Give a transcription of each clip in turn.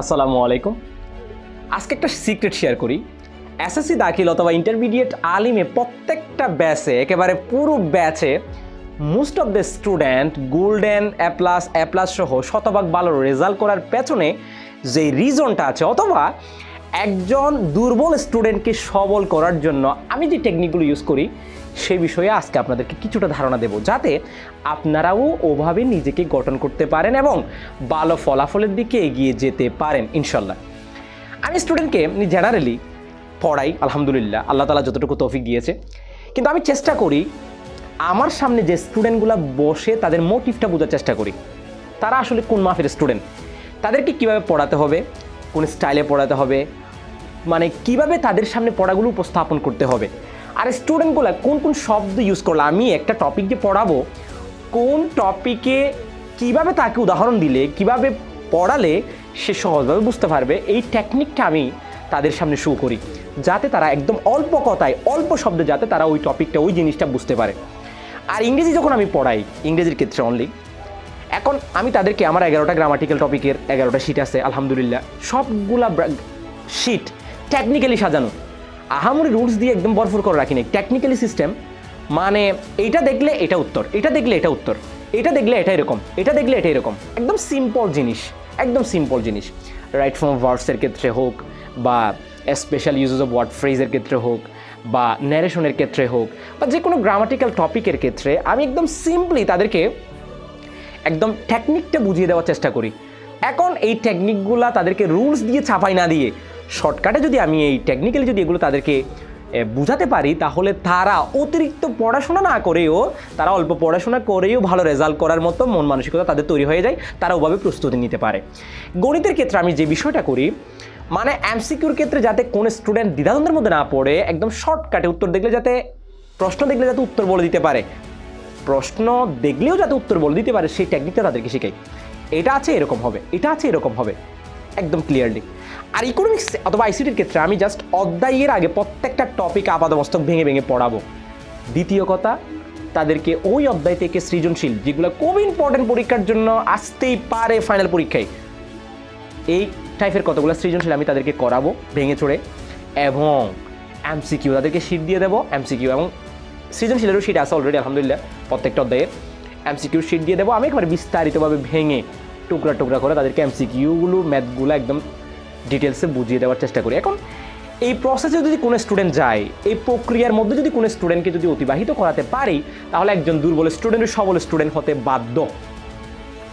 আসসালামু আলাইকুম। আজকে একটা সিক্রেট শেয়ার করি। এসএসসি দাখিল অথবা ইন্টারমিডিয়েট আলিমে প্রত্যেকটা ব্যাচে একেবারে পুরো ব্যাচে most of the student golden A plus A plus সহ শতভাগ ভালো রেজাল্ট করার পেছনে যে রিজনটা আছে, অথবা একজন দুর্বল স্টুডেন্টকে সবল করার জন্য আমি যে টেকনিকগুলো ইউজ করি, সে বিষয়ে আজকে আপনাদেরকে কিছুটা ধারণা দেব যাতে আপনারাও ওভাবে নিজেকে গঠন করতে পারেন এবং ভালো ফলাফলের দিকে এগিয়ে যেতে পারেন ইনশাল্লাহ আমি স্টুডেন্টকে জেনারেলি পড়াই, আলহামদুলিল্লাহ, আল্লাহ তালা যতটুকু তৌফিক দিয়েছে। কিন্তু আমি চেষ্টা করি আমার সামনে যে স্টুডেন্টগুলো বসে তাদের মোটিভটা বোঝার চেষ্টা করি। তারা আসলে কোন মাফের স্টুডেন্ট তাদেরকে কীভাবে পড়াতে হবে? কোন স্টাইলে পড়াতে হবে মানে কীভাবে তাদের সামনে পড়াগুলো উপস্থাপন করতে হবে। আর স্টুডেন্টগুলো কোন কোন শব্দ ইউজ করলে, আমি একটা টপিক যে পড়াবো, কোন টপিকে কীভাবে তাকে উদাহরণ দিলে, কীভাবে পড়ালে সে সহজভাবে বুঝতে পারবে, এই টেকনিকটা আমি তাদের সামনে শো করি, যাতে তারা একদম অল্প কথায়, অল্প শব্দে যাতে তারা ওই টপিকটা ওই জিনিসটা বুঝতে পারে। আর ইংরেজি যখন আমি পড়াই, ইংরেজির ক্ষেত্রে অনলি এখন আমি তাদেরকে আমার এগারোটা গ্রামাটিক্যাল টপিকের এগারোটা শিট আছে, আলহামদুলিল্লাহ। সবগুলা শিট টেকনিক্যালি সাজানো। আহামরি রুলস দিয়ে একদম বরফর করে রাখিনি টেকনিক্যালি সিস্টেম মানে এইটা দেখলে এটা উত্তর, এটা দেখলে এটা উত্তর, এটা দেখলে এটা এরকম, এটা দেখলে এটা এরকম। একদম সিম্পল জিনিস, একদম সিম্পল জিনিস। রাইট ফ্রম ভার্সের ক্ষেত্রে হোক বা স্পেশাল ইউজেস অফ ওয়ার্ড ফ্রেজের ক্ষেত্রে হোক বা ন্যারেশনের ক্ষেত্রে হোক বা যে কোনো গ্রামাটিক্যাল টপিকের ক্ষেত্রে আমি একদম সিম্পলি তাদেরকে একদম টেকনিকটা বুঝিয়ে দেওয়ার চেষ্টা করি। এখন এই টেকনিকগুলা তাদেরকে রুলস দিয়ে ছাপাই না দিয়ে শর্টকাটে যদি আমি এই টেকনিক্যালি যদি এগুলো তাদেরকে বুঝাতে পারি, তাহলে তারা অতিরিক্ত পড়াশোনা না করেও, তারা অল্প পড়াশোনা করেও ভালো রেজাল্ট করার মতো মন মানসিকতা তাদের তৈরি হয়ে যায়, তারা ওভাবে প্রস্তুতি নিতে পারে। গণিতের ক্ষেত্রে আমি যে বিষয়টা করি মানে এমসিকিউর ক্ষেত্রে যাতে কোন স্টুডেন্ট দ্বিধাদ্বন্দ্বের মধ্যে না পড়ে, একদম শর্টকাটে উত্তর দেখলে যাতে, প্রশ্ন দেখলে যাতে উত্তর বলে দিতে পারে। প্রশ্ন দেখলেও যাতে উত্তর বলে দিতে পারে, সেই টেকনিকটা তাদেরকে শেখাই। এটা আছে, এরকম হবে, এটা আছে, এরকম হবে। একদম ক্লিয়ারলি আর ইকোনমিক্স অথবা আইসিটির ক্ষেত্রে আমি জাস্ট অধ্যায়ের আগে প্রত্যেকটা টপিক আপাদমস্তক ভেঙে ভেঙে পড়াবো। দ্বিতীয় কথা, তাদেরকে ওই অধ্যায় থেকে সৃজনশীল, যেগুলো খুব ইম্পর্টেন্ট পরীক্ষার জন্য আসতেই পারে ফাইনাল পরীক্ষায়। এই টাইপের কতগুলো সৃজনশীল আমি তাদেরকে করাবো, ভেঙে চড়ে, এবং এমসিকিউ তাদেরকে শিট দিয়ে দেবো এমসিকিউ এবং সৃজনশীলেরও শিট আছে অলরেডি আলহামদুলিল্লাহ প্রত্যেকটা অধ্যায়ের এমসিকিউ শিট দিয়ে দেবো। আমি একবার বিস্তারিতভাবে ভেঙে টুকরা টুকরা করে তাদেরকে এমসিকিউগুলো ম্যাথগুলো একদম ডিটেলসে বুঝিয়ে দেওয়ার চেষ্টা করি। এখন, এই প্রসেসে যদি কোনো স্টুডেন্ট যায়, এই প্রক্রিয়ার মধ্যে যদি কোনো স্টুডেন্টকে যদি অতিবাহিত করাতে পারি, তাহলে একজন দুর্বল স্টুডেন্ট সবল স্টুডেন্ট হতে বাধ্য।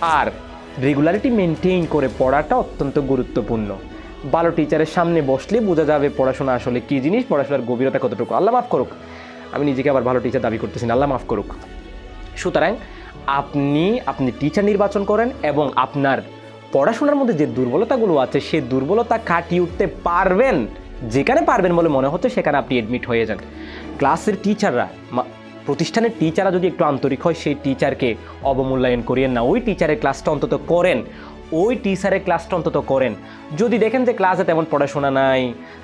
আর রেগুলারিটি মেনটেইন করে পড়াটা অত্যন্ত গুরুত্বপূর্ণ। ভালো টিচারের সামনে বসলে বোঝা যাবে পড়াশোনা আসলে কী জিনিস, পড়াশোনার গভীরতা কতটুকু। আল্লাহ মাফ করুক। আমি নিজেকে আবার ভালো টিচার দাবি করতেছি না। আল্লাহ মাফ করুক। সুতরাং আপনি আপনি টিচার নির্বাচন করেন এবং আপনার পড়াশোনার মধ্যে যে দুর্বলতাগুলো আছে সেই দুর্বলতা কাটিয়ে উঠতে পারবেন, যেখানে পারবেন বলে মনে হচ্ছে, সেখানে আপনি এডমিট হয়ে যান। ক্লাসের টিচাররা প্রতিষ্ঠানের টিচাররা যদি একটু আন্তরিক হয়, সেই টিচারকে অবমূল্যায়ন করিয়েন না। ওই টিচারের ক্লাসটা অন্তত করেন। ওই টিচারের ক্লাসটা অন্তত করেন। যদি দেখেন যে ক্লাসে তেমন পড়াশোনা নাই,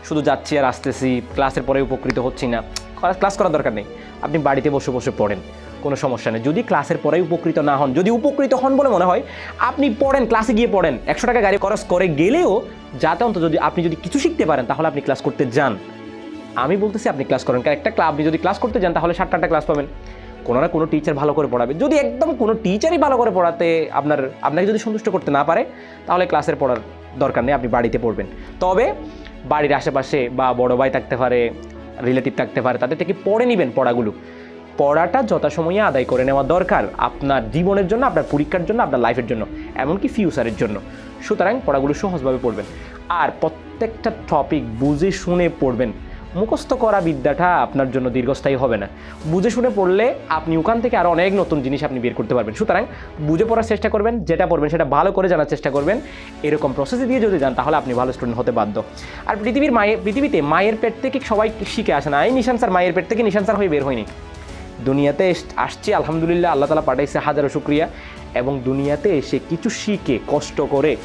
শুধু যাচ্ছি আর আসতেছি ক্লাসের পরে উপকৃত হচ্ছি না ক্লাস- করার দরকার নেই। আপনি বাড়িতে বসে বসে পড়েন, কোনো সমস্যা নেই। যদি ক্লাসের পরেই উপকৃত না হন, যদি উপকৃত হন বলে মনে হয়, আপনি পড়েন ক্লাসে গিয়ে পড়েন। একশো টাকা গাড়ি খরচ করে গেলেও যাতে অন্তত যদি আপনি যদি কিছু শিখতে পারেন, তাহলে আপনি ক্লাস করতে যান। আমি বলতেছি আপনি ক্লাস করেন, কারণ একটা ক্লাব আপনি যদি ক্লাস করতে যান, তাহলে সাতটা ক্লাস পাবেন। কোনো না কোনো টিচার ভালো করে পড়াবে। যদি একদম কোনো টিচারই ভালো করে পড়াতে আপনার, আপনাকে যদি সন্তুষ্ট করতে না পারে, তাহলে ক্লাসের পড়ার দরকার নেই, আপনি বাড়িতে পড়বেন। তবে বাড়ির আশেপাশে বা বড় ভাই থাকতে পারে রিলেটিভ থাকতে পারে, তাদের থেকে পড়ে নেবেন পড়াগুলো। পড়াটা যথাসময়ে আদায় করে নেওয়া দরকার আপনার জীবনের জন্য, আপনার পরীক্ষার জন্য, আপনার লাইফের জন্য, এমনকি ফিউচারের জন্য। সুতরাং পড়াগুলো সহজভাবে পড়বেন। আর প্রত্যেকটা টপিক বুঝে শুনে পড়বেন। মুখস্থ করা বিদ্যাটা আপনার জন্য দীর্ঘস্থায়ী হবে না। বুঝে শুনে পড়লে আপনি ওখান থেকে আরও অনেক নতুন জিনিস আপনি বের করতে পারবেন। সুতরাং বুঝে পড়ার চেষ্টা করবেন, যেটা পড়বেন সেটা ভালো করে জানার চেষ্টা করবেন। এরকম প্রসেসে দিয়ে যদি যান, তাহলে আপনি ভালো স্টুডেন্ট হতে বাধ্য। আর পৃথিবীর মায়ের পৃথিবীতে মায়ের পেট থেকে সবাই শিখে আসে না। এই নিশান স্যার, মায়ের পেট থেকে নিশান স্যার হয়ে বের হয়নি। দুনিয়াতে আসছে, আলহামদুলিল্লাহ, আল্লাহ তালা পাঠাইছে হাজারো শুক্রিয়া। এবং দুনিয়াতে এসে কিছু শিখে, কষ্ট করে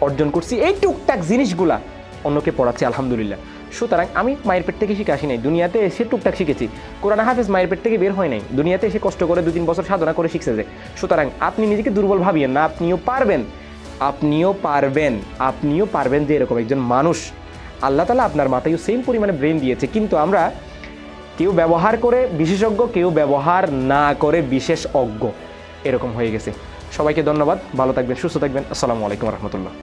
অর্জন করছি। এই টুকটাক জিনিসগুলা অন্যকে পড়াচ্ছি, আলহামদুলিল্লাহ। সুতরাং আমি মায়ের পেট থেকে শিখে আসি নাই। দুনিয়াতে এসে টুকটাক শিখেছি। কোরআন হাফেজ মায়ের পেট থেকে বের হয় নাই। দুনিয়াতে এসে কষ্ট করে দু তিন বছর সাধনা করে শিখছে যে, সুতরাং আপনি নিজেকে দুর্বল ভাবিয়েন না, আপনিও পারবেন। আপনিও পারবেন। আপনিও পারবেন যে এরকম একজন মানুষ। আল্লাহ তালা আপনার মাথায় সেম পরিমাণে ব্রেন দিয়েছে। কিন্তু আমরা কেউ ব্যবহার করে বিশেষজ্ঞ, কেউ ব্যবহার না করে বিশেষ অজ্ঞ। এরকম হয়ে গেছে। সবাইকে ধন্যবাদ। ভালো থাকবেন, সুস্থ থাকবেন। আসসালামু আলাইকুম রহমতুল্লাহ।